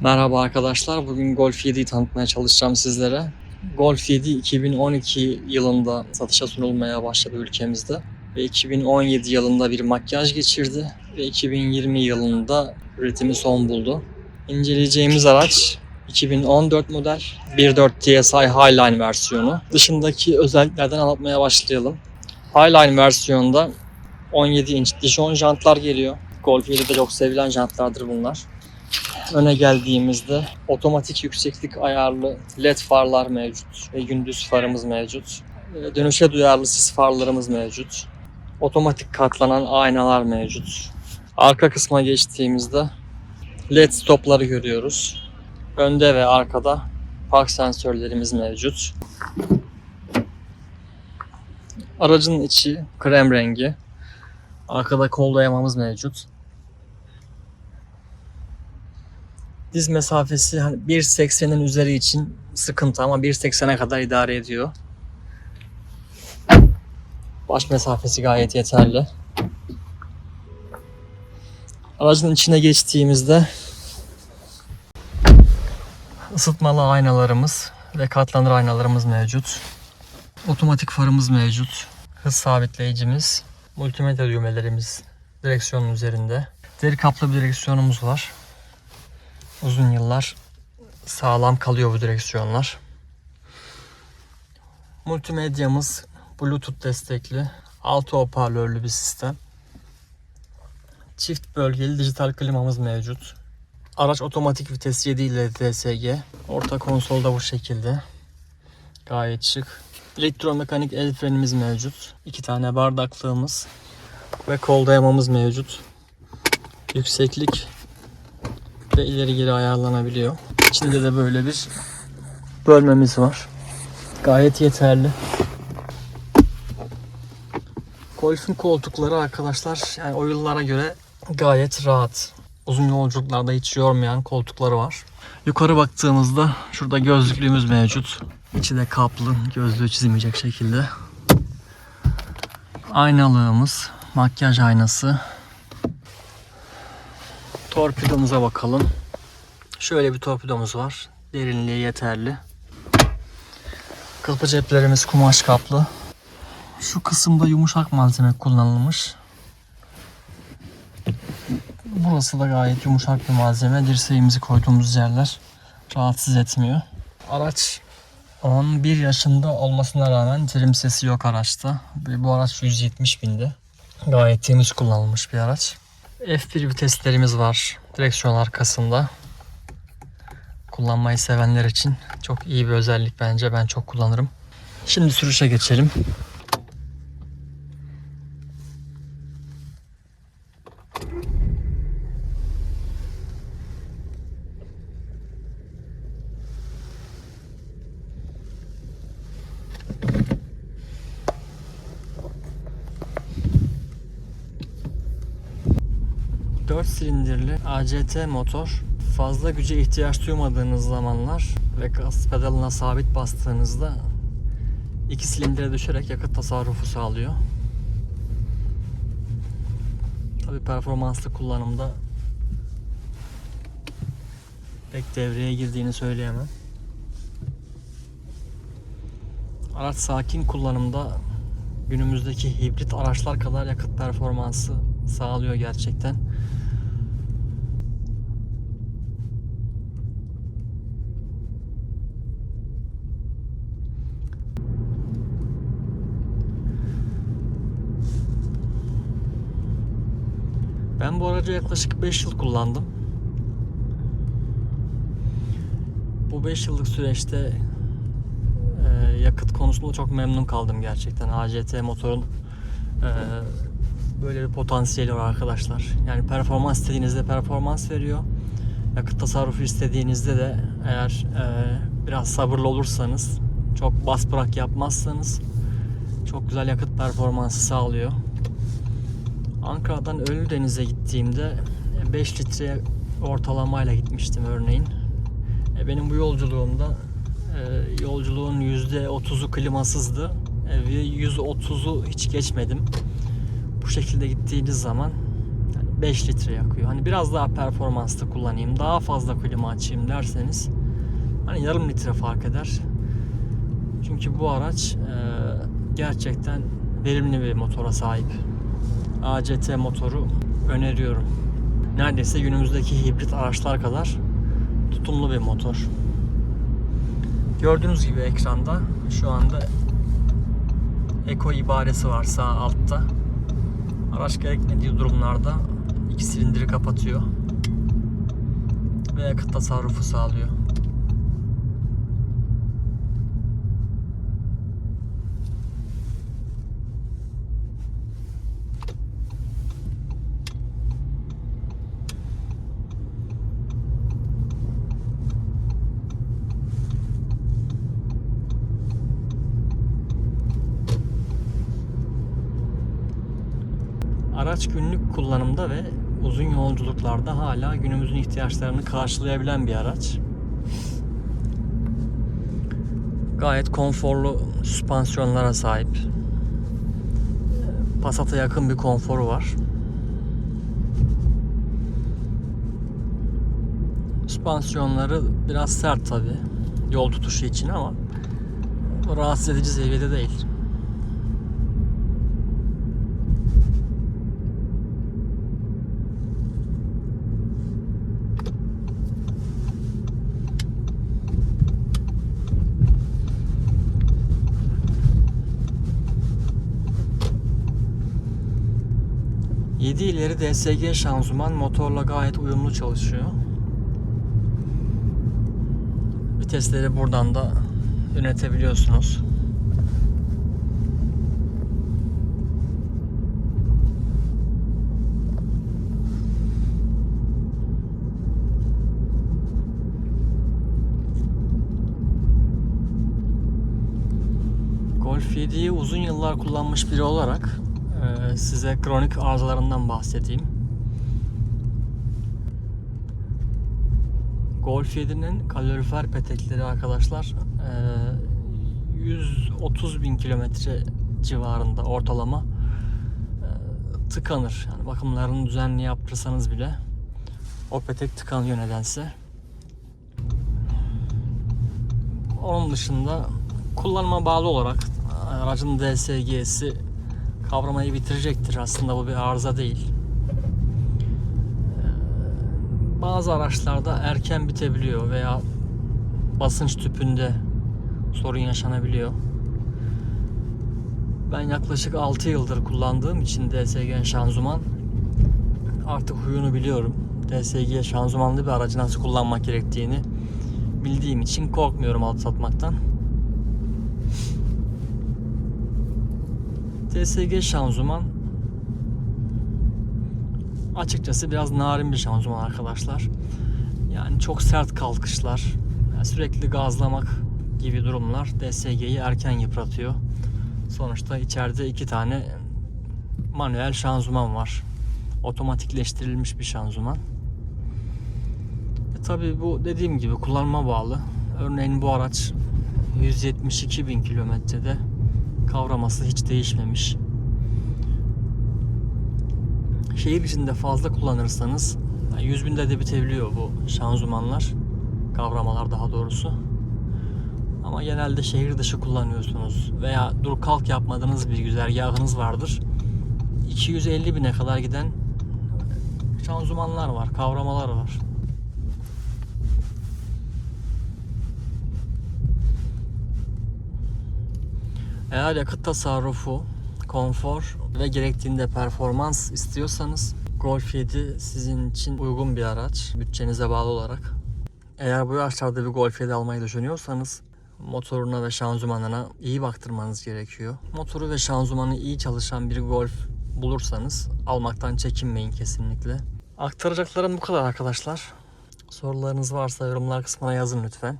Merhaba arkadaşlar. Bugün Golf 7'yi tanıtmaya çalışacağım sizlere. Golf 7 2012 yılında satışa sunulmaya başladı ülkemizde. Ve 2017 yılında bir makyaj geçirdi. Ve 2020 yılında üretimi son buldu. İnceleyeceğimiz araç 2014 model 1.4 TSI Highline versiyonu. Dışındaki özelliklerden anlatmaya başlayalım. Highline versiyonda 17 inç Dijon jantlar geliyor. Golf 7'de çok sevilen jantlardır bunlar. Öne geldiğimizde otomatik yükseklik ayarlı led farlar mevcut ve gündüz farımız mevcut. Ee, Dönüşe duyarlı sis farlarımız mevcut. Otomatik katlanan aynalar mevcut. Arka kısma geçtiğimizde led stopları görüyoruz. Önde ve arkada park sensörlerimiz mevcut. Aracın içi krem rengi. Arkada kol dayamamız mevcut. Diz mesafesi hani 1.80'in üzeri için sıkıntı ama 1.80'e kadar idare ediyor. Baş mesafesi gayet yeterli. Aracın içine geçtiğimizde ısıtmalı aynalarımız ve katlanır aynalarımız mevcut. Otomatik farımız mevcut. Hız sabitleyicimiz, multimedya düğmelerimiz direksiyonun üzerinde. Deri kaplı bir direksiyonumuz var. Uzun yıllar sağlam kalıyor bu direksiyonlar. Multimedyamız Bluetooth destekli, altı hoparlörlü bir sistem. Çift bölgeli dijital klimamız mevcut. Araç otomatik vites 7 ile DSG. Orta konsolda bu şekilde. Gayet şık. Elektromekanik el frenimiz mevcut. İki tane bardaklığımız ve kol dayamamız mevcut. Yükseklik ve ileri geri ayarlanabiliyor. İçinde de böyle bir bölmemiz var. Gayet yeterli. Golf'ün koltukları arkadaşlar yani o yıllara göre gayet rahat. Uzun yolculuklarda hiç yormayan koltukları var. Yukarı baktığımızda şurada gözlüklüğümüz mevcut. İçi de kaplı, gözlüğü çizilmeyecek şekilde. Aynalığımız, makyaj aynası, Torpidomuza bakalım. Şöyle bir torpidomuz var. Derinliği yeterli. Kapı ceplerimiz kumaş kaplı. Şu kısımda yumuşak malzeme kullanılmış. Burası da gayet yumuşak bir malzeme. Dirseğimizi koyduğumuz yerler rahatsız etmiyor. Araç 11 yaşında olmasına rağmen trim sesi yok araçta. Bu araç 170 binde. Gayet temiz kullanılmış bir araç. F1 viteslerimiz var direksiyon arkasında. Kullanmayı sevenler için çok iyi bir özellik bence. Ben çok kullanırım. Şimdi sürüşe geçelim. Dört silindirli ACT motor fazla güce ihtiyaç duymadığınız zamanlar ve gaz pedalına sabit bastığınızda iki silindire düşerek yakıt tasarrufu sağlıyor. Tabi performanslı kullanımda pek devreye girdiğini söyleyemem. Araç sakin kullanımda günümüzdeki hibrit araçlar kadar yakıt performansı sağlıyor gerçekten. Ben bu aracı yaklaşık 5 yıl kullandım. Bu 5 yıllık süreçte e, yakıt konusunda çok memnun kaldım gerçekten. ACT motorun e, böyle bir potansiyeli var arkadaşlar. Yani performans istediğinizde performans veriyor. Yakıt tasarrufu istediğinizde de eğer e, biraz sabırlı olursanız, çok bas bırak yapmazsanız çok güzel yakıt performansı sağlıyor. Ankara'dan Ölüdeniz'e gittiğimde 5 litre ortalamayla gitmiştim örneğin. E, Benim bu yolculuğumda e, yolculuğun %30'u klimasızdı e, ve %30'u hiç geçmedim. Bu şekilde gittiğiniz zaman yani 5 litre yakıyor. Hani biraz daha performanslı kullanayım, daha fazla klima açayım derseniz hani yarım litre fark eder. Çünkü bu araç gerçekten verimli bir motora sahip. ACT motoru öneriyorum. Neredeyse günümüzdeki hibrit araçlar kadar tutumlu bir motor. Gördüğünüz gibi ekranda şu anda Eko ibaresi var sağ altta. Araç gerekmediği durumlarda iki silindiri kapatıyor ve yakıt tasarrufu sağlıyor. Araç günlük kullanımda ve uzun yolculuklarda hala günümüzün ihtiyaçlarını karşılayabilen bir araç. Gayet konforlu süspansiyonlara sahip. Passat'a yakın bir konforu var. Süspansiyonları biraz sert tabi yol tutuşu için ama rahatsız edici seviyede değil. Yedi ileri DSG şanzıman motorla gayet uyumlu çalışıyor. Vitesleri buradan da yönetebiliyorsunuz. Golf 7'yi uzun yıllar kullanmış biri olarak size kronik arızalarından bahsedeyim. Golf 7'nin kalorifer petekleri arkadaşlar e, 130 bin kilometre civarında ortalama e, tıkanır. Yani bakımlarını düzenli yaptırsanız bile o petek tıkanıyor nedense. Onun dışında kullanıma bağlı olarak aracın DSG'si kavramayı bitirecektir. Aslında bu bir arıza değil. Ee, Bazı araçlarda erken bitebiliyor veya basınç tüpünde sorun yaşanabiliyor. Ben yaklaşık 6 yıldır kullandığım için DSG şanzıman artık huyunu biliyorum. DSG şanzımanlı bir aracı nasıl kullanmak gerektiğini bildiğim için korkmuyorum alt satmaktan. TSG şanzıman açıkçası biraz narin bir şanzıman arkadaşlar. Yani çok sert kalkışlar, yani sürekli gazlamak gibi durumlar DSG'yi erken yıpratıyor. Sonuçta içeride iki tane manuel şanzıman var. Otomatikleştirilmiş bir şanzıman. E tabi bu dediğim gibi kullanma bağlı. Örneğin bu araç 172 bin kilometrede kavraması hiç değişmemiş. Şehir içinde fazla kullanırsanız 100 binde de bitebiliyor bu şanzımanlar. Kavramalar daha doğrusu. Ama genelde şehir dışı kullanıyorsunuz veya dur kalk yapmadığınız bir güzergahınız vardır. 250 bine kadar giden şanzımanlar var, kavramalar var. Eğer yakıt tasarrufu, konfor ve gerektiğinde performans istiyorsanız Golf 7 sizin için uygun bir araç bütçenize bağlı olarak. Eğer bu yaşlarda bir Golf 7 almayı düşünüyorsanız motoruna ve şanzımanına iyi baktırmanız gerekiyor. Motoru ve şanzımanı iyi çalışan bir Golf bulursanız almaktan çekinmeyin kesinlikle. Aktaracaklarım bu kadar arkadaşlar. Sorularınız varsa yorumlar kısmına yazın lütfen.